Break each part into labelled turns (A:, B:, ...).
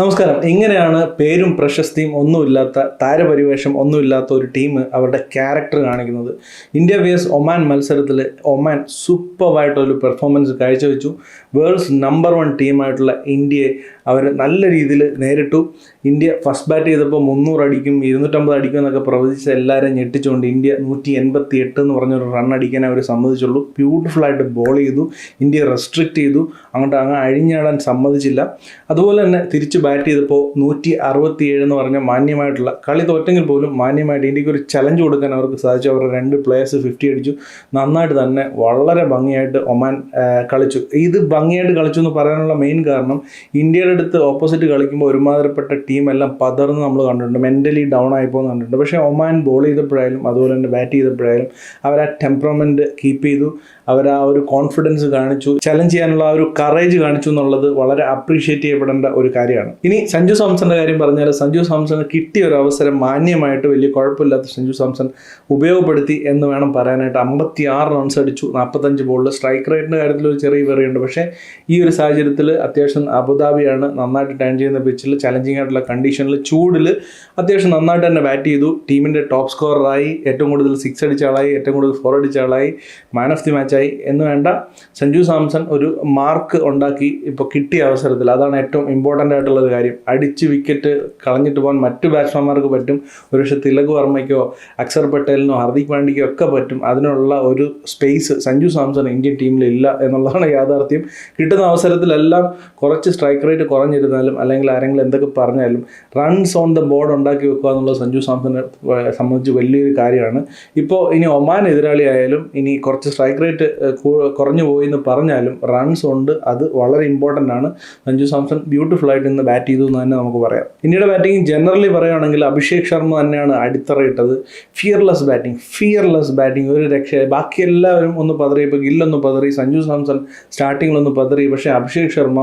A: നമസ്കാരം. എങ്ങനെയാണ് പേരും പ്രശസ്തിയും ഒന്നുമില്ലാത്ത താരപരിവേഷം ഒന്നുമില്ലാത്ത ഒരു ടീം അവരുടെ ക്യാരക്ടർ കാണിക്കുന്നത്. ഇന്ത്യ വേസ് ഒമാൻ മത്സരത്തിൽ ഒമാൻ സൂപ്പറായിട്ടൊരു പെർഫോമൻസ് കാഴ്ചവെച്ചു. വേൾഡ്സ് നമ്പർ വൺ ടീമായിട്ടുള്ള ഇന്ത്യയെ അവർ നല്ല രീതിയിൽ നേരിട്ടു. ഇന്ത്യ ഫസ്റ്റ് ബാറ്റ് ചെയ്തപ്പോൾ മുന്നൂറ് അടിക്കും ഇരുന്നൂറ്റമ്പത് അടിക്കും എന്നൊക്കെ പ്രവചിച്ച എല്ലാവരെയും ഞെട്ടിച്ചുകൊണ്ട് ഇന്ത്യ നൂറ്റി എൺപത്തി എട്ട് എന്ന് പറഞ്ഞൊരു റൺ അടിക്കാൻ അവർ സമ്മതിച്ചുള്ളൂ. ബ്യൂട്ടിഫുള്ളായിട്ട് ബോൾ ചെയ്തു. ഇന്ത്യ റെസ്ട്രിക്റ്റ് ചെയ്തു. അങ്ങോട്ട് അങ്ങ് അഴിഞ്ഞാടാൻ സമ്മതിച്ചില്ല. അതുപോലെ തന്നെ തിരിച്ച് ബാറ്റ് ചെയ്തപ്പോൾ നൂറ്റി അറുപത്തിയേഴ് എന്ന് പറഞ്ഞ മാന്യമായിട്ടുള്ള കളി തോറ്റെങ്കിൽ പോലും മാന്യമായിട്ട് ഇന്ത്യയ്ക്ക് ഒരു ചലഞ്ച് കൊടുക്കാൻ അവർക്ക് സാധിച്ചു. അവരുടെ രണ്ട് പ്ലേയേഴ്സ് ഫിഫ്റ്റി അടിച്ചു. നന്നായിട്ട് തന്നെ വളരെ ഭംഗിയായിട്ട് ഒമാൻ കളിച്ചു. ഇത് ഭംഗിയായിട്ട് കളിച്ചു എന്ന് പറയാനുള്ള മെയിൻ കാരണം ഇന്ത്യയുടെ അടുത്ത് ഓപ്പോസിറ്റ് കളിക്കുമ്പോൾ ഒരുമാതിരിപ്പെട്ട ടീമെല്ലാം പതർന്ന് നമ്മൾ കണ്ടിട്ടുണ്ട്. മെന്റലി ഡൗൺ ആയിപ്പോൾ കണ്ടിട്ടുണ്ട്. പക്ഷേ ഒമാൻ ബോൾ ചെയ്തപ്പോഴായാലും അതുപോലെ തന്നെ ബാറ്റ് ചെയ്തപ്പോഴായാലും അവർ ആ ടെമ്പറമെന്റ് കീപ്പ് ചെയ്തു. അവർ ആ ഒരു കോൺഫിഡൻസ് കാണിച്ചു. ചലഞ്ച് ചെയ്യാനുള്ള ആ ഒരു കറേജ് കാണിച്ചു എന്നുള്ളത് വളരെ അപ്രീഷിയേറ്റ് ചെയ്യപ്പെടേണ്ട ഒരു കാര്യമാണ്. ഇനി സഞ്ജു സാംസന്റെ കാര്യം പറഞ്ഞാൽ സഞ്ജു സാംസൺ കിട്ടിയ ഒരു അവസരം മാന്യമായിട്ട് വലിയ കുഴപ്പമില്ലാത്ത സഞ്ജു സാംസൺ ഉപയോഗപ്പെടുത്തി എന്ന് വേണം പറയാനായിട്ട്. അമ്പത്തി ആറ് റൺസ് അടിച്ചു നാൽപ്പത്തഞ്ച് ബോളിൽ സ്ട്രൈക്ക് റേറ്റിന്റെ കാര്യത്തിൽ ഒരു ചെറിയ വെറിയുണ്ട് പക്ഷേ ഈ ഒരു സാഹചര്യത്തിൽ അത്യാവശ്യം അബുദാബിയാണ് നന്നായിട്ട് ടേൺ ചെയ്യുന്ന പിച്ചിൽ ചലഞ്ചിങ് ആയിട്ടുള്ള കണ്ടീഷനിൽ ചൂടിൽ അത്യാവശ്യം നന്നായിട്ട് തന്നെ ബാറ്റ് ചെയ്തു. ടീമിന്റെ ടോപ്പ് സ്കോററായി ഏറ്റവും കൂടുതൽ സിക്സ് അടിച്ച ആളായി ഏറ്റവും കൂടുതൽ ഫോർ അടിച്ച ആളായി മാൻ ഓഫ് ദി മാച്ചായി എന്ന് വേണ്ട സഞ്ജു സാംസൺ ഒരു മാർക്ക് ഉണ്ടാക്കി ഇപ്പോൾ കിട്ടിയ അവസരത്തിൽ. അതാണ് ഏറ്റവും ഇമ്പോർട്ടന്റ് ആയിട്ടുള്ള ഒരു കാര്യം. അടിച്ച് വിക്കറ്റ് കളഞ്ഞിട്ട് പോകാൻ മറ്റു ബാറ്റ്സ്മാൻമാർക്ക് പറ്റും. ഒരുപക്ഷെ തിലക് വർമ്മയ്ക്കോ അക്ഷർ പട്ടേലിനോ ഹർദിക് പാണ്ഡ്യയ്ക്കോ ഒക്കെ പറ്റും. അതിനുള്ള ഒരു സ്പേസ് സഞ്ജു സാംസൺ ഇന്ത്യൻ ടീമിൽ ഇല്ല എന്നുള്ളതാണ് യാഥാർത്ഥ്യം. കിട്ടുന്ന അവസരത്തിലെല്ലാം കുറച്ച് സ്ട്രൈക്ക് റേറ്റ് കുറഞ്ഞിരുന്നാലും അല്ലെങ്കിൽ ആരെങ്കിലും എന്തൊക്കെ പറഞ്ഞാലും റൺസ് ഓൺ ദ ബോർഡ് ഉണ്ടാക്കി വെക്കുക എന്നുള്ളത് സഞ്ജു സാംസനെ സംബന്ധിച്ച് വലിയൊരു കാര്യമാണ്. ഇപ്പോൾ ഇനി ഒമാൻ എതിരാളി ആയാലും ഇനി കുറച്ച് സ്ട്രൈക്ക് റേറ്റ് കുറഞ്ഞു പോയി എന്ന് പറഞ്ഞാലും റൺസ് ഉണ്ട് അത് വളരെ ഇമ്പോർട്ടന്റ് ആണ്. സഞ്ജു സാംസൺ ബ്യൂട്ടിഫുൾ ആയിട്ട് ഇന്ന് ബാറ്റ് ചെയ്തു എന്ന് തന്നെ നമുക്ക് പറയാം. ഇന്ത്യയുടെ ബാറ്റിംഗ് ജനറലി പറയുകയാണെങ്കിൽ അഭിഷേക് ശർമ്മ തന്നെയാണ് അടിത്തറയിട്ടത് ഫിയർലെസ് ബാറ്റിംഗ് ഫിയർലെസ് ബാറ്റിംഗ് ഒരു രക്ഷ ബാക്കി എല്ലാവരും ഒന്ന് പതറി ഇപ്പോൾ ഗില്ലൊന്ന് പതറി സഞ്ജു സാംസൺ സ്റ്റാർട്ടിങ്ങിലൊന്ന് പതറി പക്ഷേ അഭിഷേക് ശർമ്മ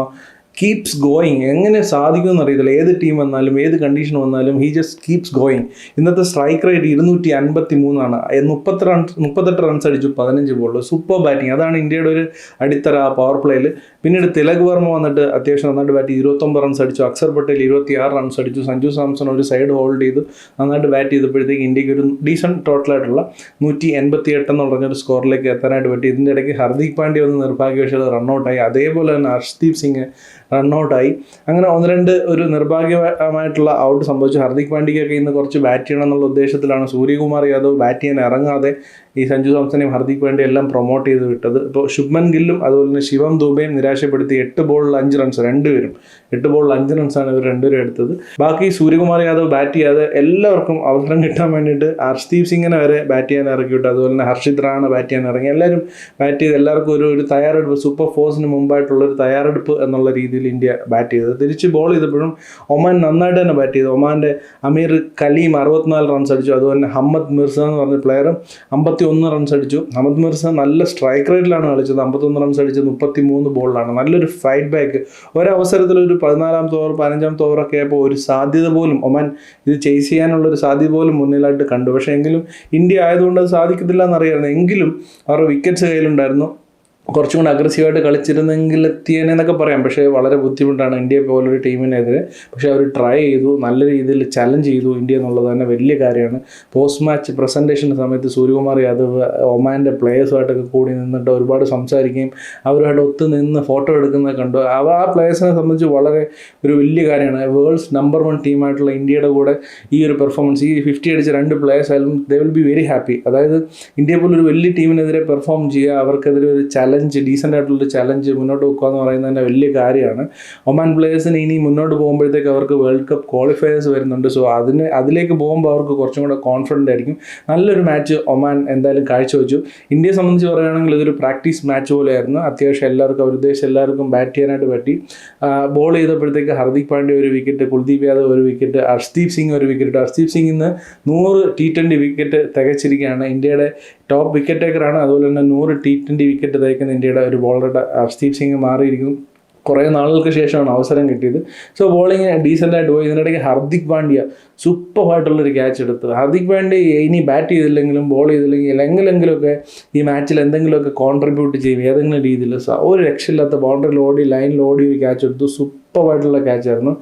A: കീപ്സ് ഗോയിങ് എങ്ങനെ സാധിക്കുമെന്ന് അറിയത്തില്ല ഏത് ടീം വന്നാലും ഏത് കണ്ടീഷൻ വന്നാലും ഹീ ജസ്റ്റ് കീപ്സ് ഗോയിങ് ഇന്നത്തെ സ്ട്രൈക്ക് റേറ്റ് ഇരുന്നൂറ്റി അൻപത്തി മൂന്നാണ് മുപ്പത്തി റൺസ് മുപ്പത്തെട്ട് റൺസ് അടിച്ചു പതിനഞ്ച് ബോളിൽ സൂപ്പർ ബാറ്റിംഗ് അതാണ് ഇന്ത്യയുടെ ഒരു അടിത്തറ പവർ പ്ലേയിൽ പിന്നീട് തിലക് വർമ്മ വന്നിട്ട് അത്യാവശ്യം നന്നായിട്ട് ബാറ്റ് ചെയ്തു ഇരുപത്തൊമ്പത് റൺസ് അടിച്ചു. അക്സർ പട്ടേൽ ഇരുപത്തി ആറ് റൺസ് അടിച്ചു. സഞ്ജു സാംസൺ ഒരു സൈഡ് ഹോൾഡ് ചെയ്തു. നന്നായിട്ട് ബാറ്റ് ചെയ്തപ്പോഴത്തേക്ക് ഇന്ത്യയ്ക്ക് ഒരു ഡീസന്റ് ടോട്ടലായിട്ടുള്ള നൂറ്റി എൺപത്തി എട്ട് എന്ന് പറഞ്ഞൊരു സ്കോറിലേക്ക് എത്താനായിട്ട് പറ്റി. ഇതിന്റെ ഇടയ്ക്ക് ഹർദിക് പാണ്ഡ്യ ഒന്ന് നിർഭാഗ്യവശാൽ റണ്ണൗട്ടായി അതേപോലെ തന്നെ ഹർഷ്ദീപ് സിംഗ് റണ്ണൗട്ടായി അങ്ങനെ ഒന്ന് രണ്ട് ഒരു നിർഭാഗ്യമായിട്ടുള്ള ഔട്ട് സംഭവിച്ചു. ഹർദിക് പാണ്ഡ്യയ്ക്കൊക്കെ ഇന്ന് കുറച്ച് ബാറ്റ് ചെയ്യണം എന്നുള്ള ഉദ്ദേശത്തിലാണ് സൂര്യകുമാർ യാദവ് ബാറ്റ് ചെയ്യാൻ ഇറങ്ങാതെ ഈ സഞ്ജു സാംസനെയും ഹർദിക് പാണ്ഡ്യ എല്ലാം പ്രൊമോട്ട് ചെയ്ത് വിട്ടത്. ഇപ്പോൾ ശുഭ്മൻ ഗില്ലും അതുപോലെ തന്നെ ശിവം ദൂബയും നിരാശപ്പെടുത്തി എട്ട് ബോളിൽ അഞ്ച് റൺസ് രണ്ടുപേരും എട്ട് ബോളിൽ അഞ്ച് റൺസാണ് ഇവർ രണ്ടുപേരും എടുത്തത്. ബാക്കി സൂര്യകുമാർ യാദവ് ബാറ്റ് ചെയ്യാതെ എല്ലാവർക്കും അവസരം കിട്ടാൻ വേണ്ടിയിട്ട് ഹർഷ്ദീപ് സിംഗിനെ വരെ ബാറ്റ് ചെയ്യാൻ ഇറക്കി വിട്ടു അതുപോലെ തന്നെ ഹർഷിത് റാണ ബാറ്റ് ചെയ്യാൻ ഇറങ്ങി. എല്ലാവരും ബാറ്റ് ചെയ്ത് എല്ലാവർക്കും ഒരു ഒരു തയ്യാറെടുപ്പ് സൂപ്പർ ഫോഴ്സിന് മുമ്പായിട്ടുള്ള ഒരു തയ്യാറെടുപ്പ് എന്നുള്ള രീതിയിൽ ഇന്ത്യ ബാറ്റ് ചെയ്തത്. തിരിച്ച് ബോൾ ചെയ്തപ്പോഴും ഒമാൻ നന്നായിട്ട് തന്നെ ബാറ്റ് ചെയ്തു. ഒമാന്റെ അമീർ കലീം അറുപത്തിനാല് റൺസ് അടിച്ചു. അതുപോലെ തന്നെ ഹമ്മദ് മിർസ എന്ന് പറഞ്ഞ പ്ലെയർ അമ്പത്തി ഒന്ന് റൺസ് അടിച്ചു. ഹമ്മദ് മിർസ നല്ല സ്ട്രൈക്ക് റേറ്റിലാണ് കളിച്ചത്. അമ്പത്തൊന്ന് റൺസ് അടിച്ചത് മുപ്പത്തി മൂന്ന് ബോളിലാണ് നല്ലൊരു ഫൈറ്റ് ബാക്ക് ഒരവസരത്തിൽ ഒരു പതിനാലാമത്തെ ഓവർ പതിനഞ്ചാമത്തെ ഓവറൊക്കെ ആയപ്പോൾ ഒരു സാധ്യത പോലും ഒമൻ ഇത് ചേസ് ചെയ്യാനുള്ള ഒരു സാധ്യത പോലും മുന്നിലായിട്ട് കണ്ടു. പക്ഷേ എങ്കിലും ഇന്ത്യ ആയതുകൊണ്ട് അത് സാധിക്കത്തില്ല എന്നറിയായിരുന്നു. എങ്കിലും അവരുടെ വിക്കറ്റ്സ് കയ്യിലുണ്ടായിരുന്നു. കുറച്ചും കൂടി അഗ്രസീവായിട്ട് കളിച്ചിരുന്നെങ്കിൽ എത്തിയേനെന്നൊക്കെ പറയാം. പക്ഷേ വളരെ ബുദ്ധിമുട്ടാണ് ഇന്ത്യ പോലൊരു ടീമിനെതിരെ. പക്ഷേ അവർ ട്രൈ ചെയ്തു നല്ല രീതിയിൽ ചലഞ്ച് ചെയ്തു ഇന്ത്യ എന്നുള്ളത് തന്നെ വലിയ കാര്യമാണ്. പോസ്റ്റ് മാച്ച് പ്രസന്റേഷന്റെ സമയത്ത് സൂര്യകുമാർ യാദവ് ഒമാന്റെ പ്ലേയേഴ്സുമായിട്ടൊക്കെ കൂടി നിന്നിട്ട് ഒരുപാട് സംസാരിക്കുകയും അവരുമായിട്ട് ഒത്തു നിന്ന് ഫോട്ടോ എടുക്കുന്നത് കണ്ടു. അവ ആ പ്ലേയേഴ്സിനെ സംബന്ധിച്ച് വളരെ ഒരു വലിയ കാര്യമാണ്. വേൾഡ്സ് നമ്പർ വൺ ടീമായിട്ടുള്ള ഇന്ത്യയുടെ കൂടെ ഈ ഒരു പെർഫോമൻസ് ഈ ഫിഫ്റ്റി അടിച്ച രണ്ട് പ്ലേയേഴ്സ് ആയാലും they will be very happy അതായത് ഇന്ത്യ പോലൊരു വലിയ ടീമിനെതിരെ പെർഫോം ചെയ്യുക അവർക്കെതിരെ ഒരു ചലഞ്ച് ഡീസന്റ് ആയിട്ടുള്ളൊരു ചലഞ്ച് മുന്നോട്ട് വെക്കുക എന്ന് പറയുന്നത് തന്നെ വലിയ കാര്യമാണ്. ഒമാൻ പ്ലേയേഴ്സിന് ഇനി മുന്നോട്ട് പോകുമ്പോഴത്തേക്ക് അവർക്ക് വേൾഡ് കപ്പ് ക്വാളിഫയേഴ്സ് വരുന്നുണ്ട്. സോ അതിന് അതിലേക്ക് പോകുമ്പോൾ അവർക്ക് കുറച്ചും കൂടെ കോൺഫിഡന്റ് ആയിരിക്കും. നല്ലൊരു മാച്ച് ഒമാൻ എന്തായാലും കാഴ്ചവെച്ചു. ഇന്ത്യയെ സംബന്ധിച്ച് പറയുകയാണെങ്കിൽ ഇതൊരു പ്രാക്ടീസ് മാച്ച് പോലെയായിരുന്നു. അത്യാവശ്യം എല്ലാവർക്കും അവർ ഉദ്ദേശിച്ച എല്ലാവർക്കും ബാറ്റ് ചെയ്യാനായിട്ട് പറ്റി. ബോൾ ചെയ്തപ്പോഴത്തേക്ക് ഹർദിക് പാണ്ഡ്യ ഒരു വിക്കറ്റ് കുൽദീപ് യാദവ് ഒരു വിക്കറ്റ് ഹർഷ്ദീപ് സിംഗ് ഒരു വിക്കറ്റ് ഹർഷ്ദീപ് സിംഗ് ഇന്ന് നൂറ് ടി ട്വന്റി വിക്കറ്റ് തികച്ചിരിക്കുകയാണ്. ഇന്ത്യയുടെ ടോപ്പ് വിക്കറ്റ് ടേക്കറാണ് അതുപോലെ തന്നെ നൂറ് ടി ട്വന്റി വിക്കറ്റ് തയ്ക്കുന്ന ഇന്ത്യയുടെ ഒരു ബോളറുടെ ഹർഷ്ദീപ് സിംഗ് മാറിയിരിക്കുന്നു. കുറേ നാളുകൾക്ക് ശേഷമാണ് അവസരം കിട്ടിയത്. സോ ബോളിങ് ഡീസന്റായിട്ട് പോയി. ഇതിനിടയ്ക്ക് ഹർദിക് പാണ്ഡ്യ സൂപ്പറായിട്ടുള്ളൊരു ക്യാച്ച് എടുത്തു ഹർദിക് പാണ്ഡ്യ ഇനി ബാറ്റ് ചെയ്തില്ലെങ്കിലും ബോൾ ചെയ്തില്ലെങ്കിൽ എങ്ങനെങ്കിലുമൊക്കെ ഈ മാച്ചിൽ എന്തെങ്കിലുമൊക്കെ കോൺട്രിബ്യൂട്ട് ചെയ്യും. ഏതെങ്കിലും രീതിയിൽ. ഒരു രക്ഷയില്ലാത്ത ബൗണ്ടറിയിൽ ഓടി ലൈനിൽ ഓടി ഒരു ക്യാച്ച് എടുത്തു. സൂപ്പർ സൂപ്പറായിട്ടുള്ള ക്യാച്ചായിരുന്നു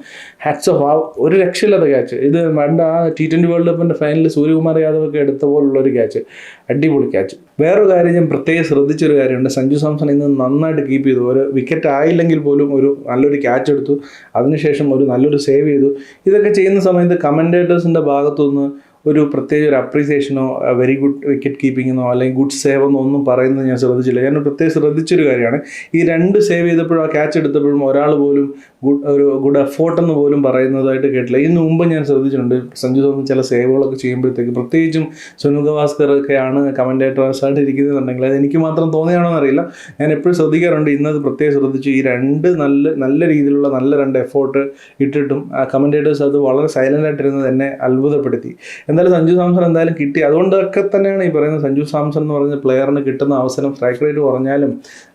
A: ഹാറ്റ്സ് ഓഫ് ആ ഒരു രക്ഷയില്ലാത്ത ക്യാച്ച് ഇത് പണ്ട് ആ ടി ട്വന്റി വേൾഡ് കപ്പിന്റെ ഫൈനലിൽ സൂര്യകുമാർ യാദവ് ഒക്കെ എടുത്ത പോലുള്ള ഒരു ക്യാച്ച് അടിപൊളി ക്യാച്ച് വേറൊരു കാര്യം ഞാൻ പ്രത്യേകം ശ്രദ്ധിച്ചൊരു കാര്യമുണ്ട്. സഞ്ജു സാംസൺ ഇന്ന് നന്നായിട്ട് കീപ്പ് ചെയ്തു. ഒരു വിക്കറ്റ് ആയില്ലെങ്കിൽ പോലും ഒരു നല്ലൊരു ക്യാച്ച് എടുത്തു. അതിനുശേഷം ഒരു നല്ലൊരു സേവ് ചെയ്തു. ഇതൊക്കെ ചെയ്യുന്ന സമയത്ത് കമന്റേറ്റേഴ്സിന്റെ ഭാഗത്തുനിന്ന് ഒരു പ്രത്യേക ഒരു അപ്രീസിയേഷനോ വെരി ഗുഡ് വിക്കറ്റ് കീപ്പിങ്ങിനോ അല്ലെങ്കിൽ ഗുഡ് സേവ് എന്നോ ഒന്നും പറയുന്നത് ഞാൻ ശ്രദ്ധിച്ചില്ല. ഞാൻ പ്രത്യേകം ശ്രദ്ധിച്ചൊരു കാര്യമാണ്. ഈ രണ്ട് സേവ് ചെയ്തപ്പോഴും ആ ക്യാച്ച് എടുത്തപ്പോഴും ഒരാൾ പോലും ഗുഡ് ഒരു ഗുഡ് എഫോർട്ട് എന്ന് പോലും പറയുന്നതായിട്ട് കേട്ടില്ല. ഇതിന് മുമ്പ് ഞാൻ ശ്രദ്ധിച്ചിട്ടുണ്ട്. സഞ്ജു തോമൻ ചില സേവുകളൊക്കെ ചെയ്യുമ്പോഴത്തേക്ക് പ്രത്യേകിച്ചും സുനിൽ ഗവാസ്കർ ഒക്കെയാണ് കമന്റേറ്റേഴ്സായിട്ട് ഇരിക്കുന്നതെന്നുണ്ടെങ്കിൽ അത് എനിക്ക് മാത്രം തോന്നിയാണോ എന്നറിയില്ല. ഞാൻ എപ്പോഴും ശ്രദ്ധിക്കാറുണ്ട്. ഇന്നത് പ്രത്യേകം ശ്രദ്ധിച്ചു ഈ രണ്ട് നല്ല നല്ല രീതിയിലുള്ള നല്ല രണ്ട് എഫോർട്ട് ഇട്ടിട്ടും കമന്റേറ്റേഴ്സ് അത് വളരെ സൈലന്റ് ആയിട്ടിരുന്നത് എന്നെ അത്ഭുതപ്പെടുത്തി. എന്തായാലും സഞ്ജു സാംസൺ എന്തായാലും കിട്ടി. അതുകൊണ്ടൊക്കെ തന്നെയാണ് ഈ പറയുന്നത് സഞ്ജു സാംസൺ എന്ന് പറഞ്ഞ പ്ലെയറിന് കിട്ടുന്ന അവസരം സ്ട്രൈക്ക് റേറ്റ് കുറഞ്ഞാലും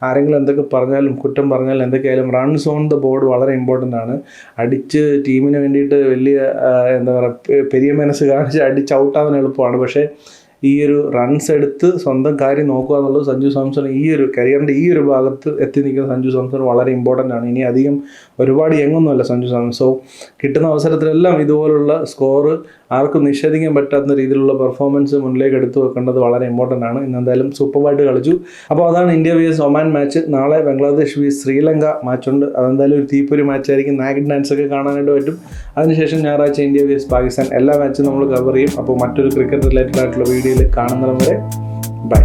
A: ആരെങ്കിലും എന്തൊക്കെ പറഞ്ഞാലും കുറ്റം പറഞ്ഞാലും എന്തൊക്കെയായാലും റൺസ് ഓൺ ദ ബോർഡ് വളരെ ഇമ്പോർട്ടന്റ് ആണ്. അടിച്ച് ടീമിന് വേണ്ടിയിട്ട് വലിയ എന്താ പറയുക പെരിയ മനസ്സ് കാണിച്ച് അടിച്ച് ഔട്ടാവാൻ എളുപ്പമാണ്. പക്ഷേ ഈ ഒരു റൺസ് എടുത്ത് സ്വന്തം കാര്യം നോക്കുക എന്നുള്ളത് സഞ്ജു സാംസൺ ഈ ഒരു കരിയറിന്റെ ഈ ഒരു ഭാഗത്ത് എത്തി നിൽക്കുന്ന സഞ്ജു സാംസൺ വളരെ ഇമ്പോർട്ടന്റ് ആണ്. ഇനി അധികം ഒരുപാട് യങ്ങൊന്നുമല്ല സഞ്ജു സാംസൺ. സോ കിട്ടുന്ന അവസരത്തിലെല്ലാം ഇതുപോലുള്ള സ്കോറ് ആർക്കും നിഷേധിക്കാൻ പറ്റാത്ത രീതിയിലുള്ള പെർഫോമൻസ് മുന്നിലേക്ക് എടുത്തു വെക്കേണ്ടത് വളരെ ഇമ്പോർട്ടന്റ് ആണ്. ഇന്ന് എന്തായാലും സൂപ്പറായിട്ട് കളിച്ചു. അപ്പോൾ അതാണ് India v s Oman match നാളെ ബംഗ്ലാദേശ് വി ശ്രീലങ്ക മാച്ചുണ്ട് അതെന്തായാലും ഒരു തീപ്പൊരു മാച്ചായിരിക്കും നാഗിഡ് ഡാൻസ് ഒക്കെ കാണാനായിട്ട് പറ്റും. അതിനുശേഷം ഞായറാഴ്ച ഇന്ത്യ വി എസ് പാകിസ്ഥാൻ. എല്ലാ മാച്ചും നമ്മൾ കവർ ചെയ്യും. അപ്പോൾ മറ്റൊരു ക്രിക്കറ്റ് റിലേറ്റഡ് ആയിട്ടുള്ള വീഡിയോയിൽ കാണുന്നതും വരെ. ബൈ